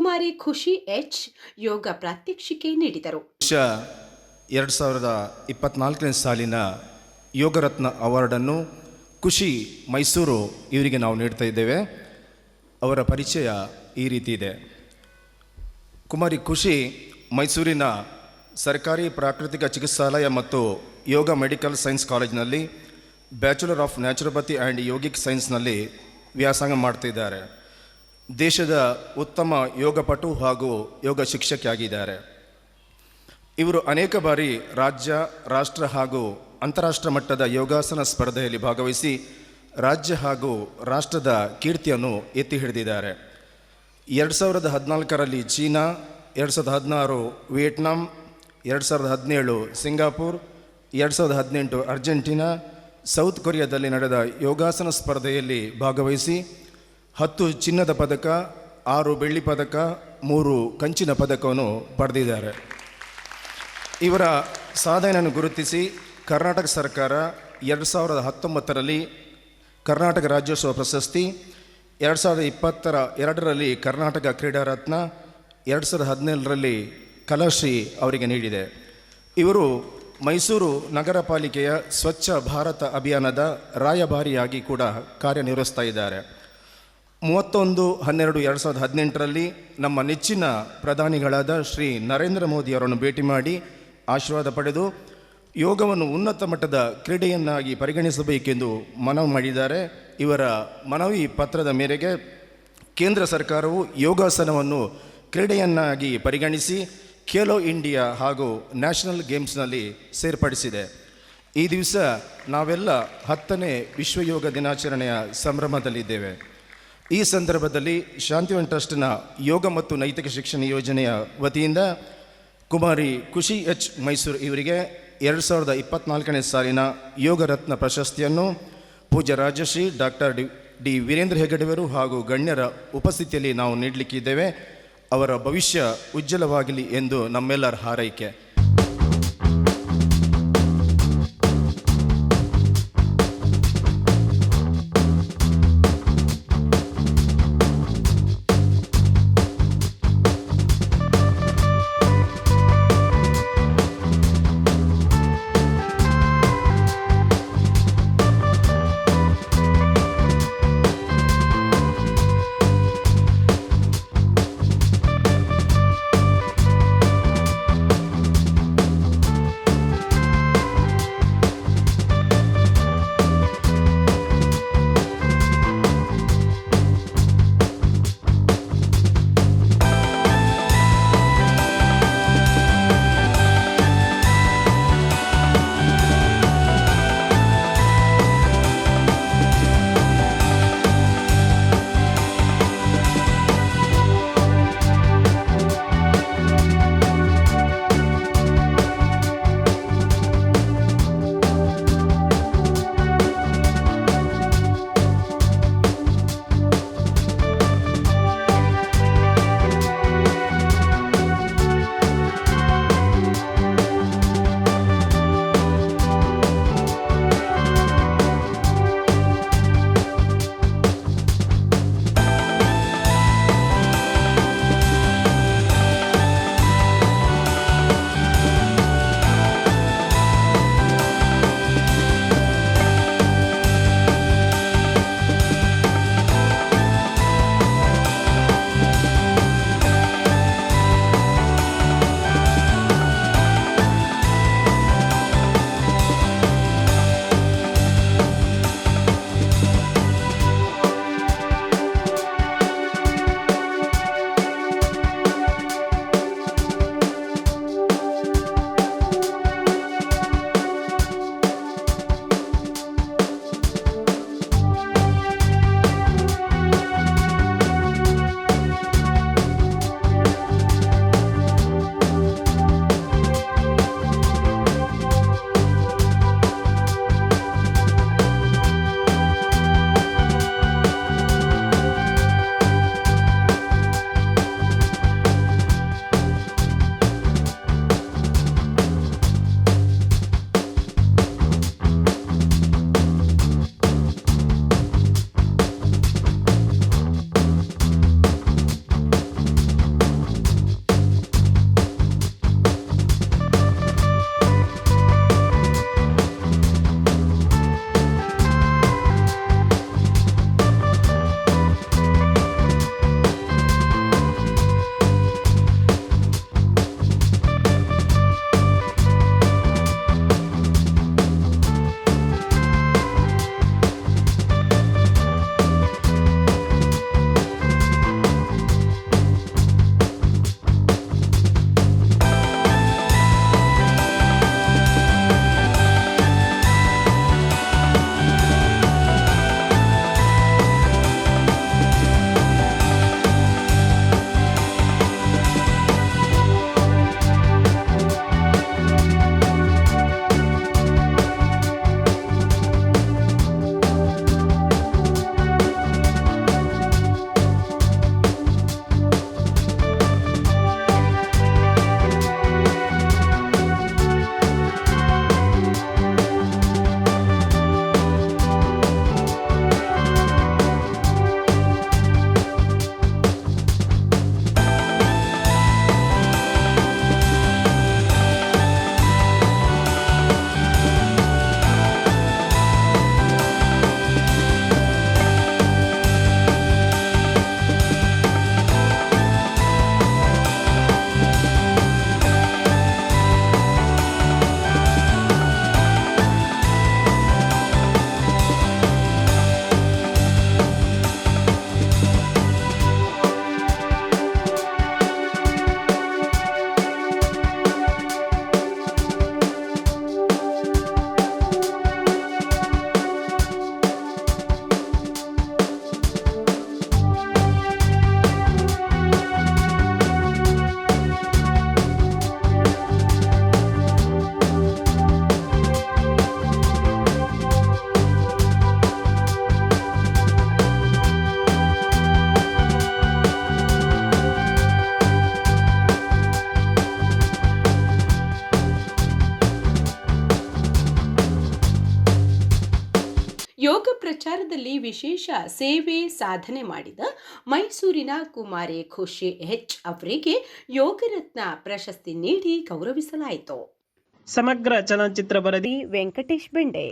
ಕುಮಾರಿ ಖುಷಿ ಎಚ್ ಯೋಗ ಪ್ರಾತ್ಯಕ್ಷಿಕೆ ನೀಡಿದರು. ಎರಡು ಸಾವಿರದ ಇಪ್ಪತ್ನಾಲ್ಕನೇ ಸಾಲಿನ ಯೋಗರತ್ನ ಅವಾರ್ಡನ್ನು ಖುಷಿ ಮೈಸೂರು ಇವರಿಗೆ ನಾವು ನೀಡ್ತಾ ಇದ್ದೇವೆ. ಅವರ ಪರಿಚಯ ಈ ರೀತಿ ಇದೆ. ಕುಮಾರಿ ಖುಷಿ ಮೈಸೂರಿನ ಸರ್ಕಾರಿ ಪ್ರಾಕೃತಿಕ ಚಿಕಿತ್ಸಾಲಯ ಮತ್ತು ಯೋಗ ಮೆಡಿಕಲ್ ಸೈನ್ಸ್ ಕಾಲೇಜಿನಲ್ಲಿ bachelor of naturopathy and yogic ಸೈನ್ಸ್ನಲ್ಲಿ ವ್ಯಾಸಂಗ ಮಾಡ್ತಿದ್ದಾರೆ. ದೇಶದ ಉತ್ತಮ ಯೋಗಪಟು ಹಾಗೂ ಯೋಗ ಶಿಕ್ಷಕಿಯಾಗಿದ್ದಾರೆ. ಇವರು ಅನೇಕ ಬಾರಿ ರಾಜ್ಯ, ರಾಷ್ಟ್ರ ಹಾಗೂ ಅಂತಾರಾಷ್ಟ್ರ ಮಟ್ಟದ ಯೋಗಾಸನ ಸ್ಪರ್ಧೆಯಲ್ಲಿ ಭಾಗವಹಿಸಿ ರಾಜ್ಯ ಹಾಗೂ ರಾಷ್ಟ್ರದ ಕೀರ್ತಿಯನ್ನು ಎತ್ತಿ ಹಿಡಿದಿದ್ದಾರೆ. ಎರಡು ಸಾವಿರದ ಹದಿನಾಲ್ಕರಲ್ಲಿ ಚೀನಾ, ಎರಡು ಸಾವಿರದ ಹದಿನಾರು ವಿಯೆಟ್ನಾಂ, ಎರಡು ಸಾವಿರದ ಹದಿನೇಳು ಸಿಂಗಾಪುರ್, ಎರಡು ಸಾವಿರದ ಹದಿನೆಂಟು ಅರ್ಜೆಂಟೀನಾ, ಸೌತ್ ಕೊರಿಯಾದಲ್ಲಿ ನಡೆದ ಯೋಗಾಸನ ಸ್ಪರ್ಧೆಯಲ್ಲಿ ಭಾಗವಹಿಸಿ ಹತ್ತು ಚಿನ್ನದ ಪದಕ, ಆರು ಬೆಳ್ಳಿ ಪದಕ, ಮೂರು ಕಂಚಿನ ಪದಕವನ್ನು ಪಡೆದಿದ್ದಾರೆ. ಇವರ ಸಾಧನೆಯನ್ನು ಗುರುತಿಸಿ ಕರ್ನಾಟಕ ಸರ್ಕಾರ ಎರಡು ಸಾವಿರದ ಹತ್ತೊಂಬತ್ತರಲ್ಲಿ ಕರ್ನಾಟಕ ರಾಜ್ಯೋತ್ಸವ ಪ್ರಶಸ್ತಿ, ಎರಡು ಸಾವಿರದ ಇಪ್ಪತ್ತರ ಎರಡರಲ್ಲಿ ಕರ್ನಾಟಕ ಕ್ರೀಡಾ ರತ್ನ ಎರಡು ಸಾವಿರದ ಹದಿನೇಳರಲ್ಲಿ ಕಲಾಶ್ರೀ ಅವರಿಗೆ ನೀಡಿದೆ. ಇವರು ಮೈಸೂರು ನಗರ ಪಾಲಿಕೆಯ ಸ್ವಚ್ಛ ಭಾರತ ಅಭಿಯಾನದ ರಾಯಭಾರಿಯಾಗಿ ಕೂಡ ಕಾರ್ಯನಿರ್ವಹಿಸ್ತಾ ಇದ್ದಾರೆ. ಮೂವತ್ತೊಂದು ಹನ್ನೆರಡು ಎರಡು ಸಾವಿರದ ಹದಿನೆಂಟರಲ್ಲಿ ನಮ್ಮ ನೆಚ್ಚಿನ ಪ್ರಧಾನಿಗಳಾದ ಶ್ರೀ ನರೇಂದ್ರ ಮೋದಿ ಅವರನ್ನು ಭೇಟಿ ಮಾಡಿ ಆಶೀರ್ವಾದ ಪಡೆದು ಯೋಗವನ್ನು ಉನ್ನತ ಮಟ್ಟದ ಕ್ರೀಡೆಯನ್ನಾಗಿ ಪರಿಗಣಿಸಬೇಕೆಂದು ಮನವಿ ಮಾಡಿದ್ದಾರೆ. ಇವರ ಮನವಿ ಪತ್ರದ ಮೇರೆಗೆ ಕೇಂದ್ರ ಸರ್ಕಾರವು ಯೋಗಾಸನವನ್ನು ಕ್ರೀಡೆಯನ್ನಾಗಿ ಪರಿಗಣಿಸಿ ಖೇಲೋ ಇಂಡಿಯಾ ಹಾಗೂ ನ್ಯಾಷನಲ್ ಗೇಮ್ಸ್ನಲ್ಲಿ ಸೇರ್ಪಡಿಸಿದೆ. ಈ ದಿವಸ ನಾವೆಲ್ಲ ಹತ್ತನೇ ವಿಶ್ವ ಯೋಗ ದಿನಾಚರಣೆಯ ಸಂಭ್ರಮದಲ್ಲಿದ್ದೇವೆ. ಈ ಸಂದರ್ಭದಲ್ಲಿ ಶಾಂತಿವನ್ ಟ್ರಸ್ಟ್ನ ಯೋಗ ಮತ್ತು ನೈತಿಕ ಶಿಕ್ಷಣ ಯೋಜನೆಯ ವತಿಯಿಂದ ಕುಮಾರಿ ಖುಷಿ ಎಚ್ ಮೈಸೂರು ಇವರಿಗೆ ಎರಡು ಸಾವಿರದ ಇಪ್ಪತ್ನಾಲ್ಕನೇ ಸಾಲಿನ ಯೋಗ ರತ್ನ ಪ್ರಶಸ್ತಿಯನ್ನು ಪೂಜ್ಯ Rajashri doctor D D Veerendra ಹೆಗಡೆಯವರು ಹಾಗೂ ಗಣ್ಯರ ಉಪಸ್ಥಿತಿಯಲ್ಲಿ ನಾವು ನೀಡಲಿಕ್ಕಿದ್ದೇವೆ. ಅವರ ಭವಿಷ್ಯ ಉಜ್ವಲವಾಗಲಿ ಎಂದು ನಮ್ಮೆಲ್ಲರ ಹಾರೈಕೆ. ಯೋಗ ಪ್ರಚಾರದಲ್ಲಿ ವಿಶೇಷ ಸೇವೆ ಸಾಧನೆ ಮಾಡಿದ ಮೈಸೂರಿನ ಕುಮಾರಿ ಖುಷಿ ಹೆಚ್ ಅವರಿಗೆ ಯೋಗರತ್ನ ಪ್ರಶಸ್ತಿ ನೀಡಿ ಗೌರವಿಸಲಾಯಿತು. ಸಮಗ್ರ ಚಲನಚಿತ್ರ ವರದಿ ವೆಂಕಟೇಶ್ ಬೆಂಡೆ.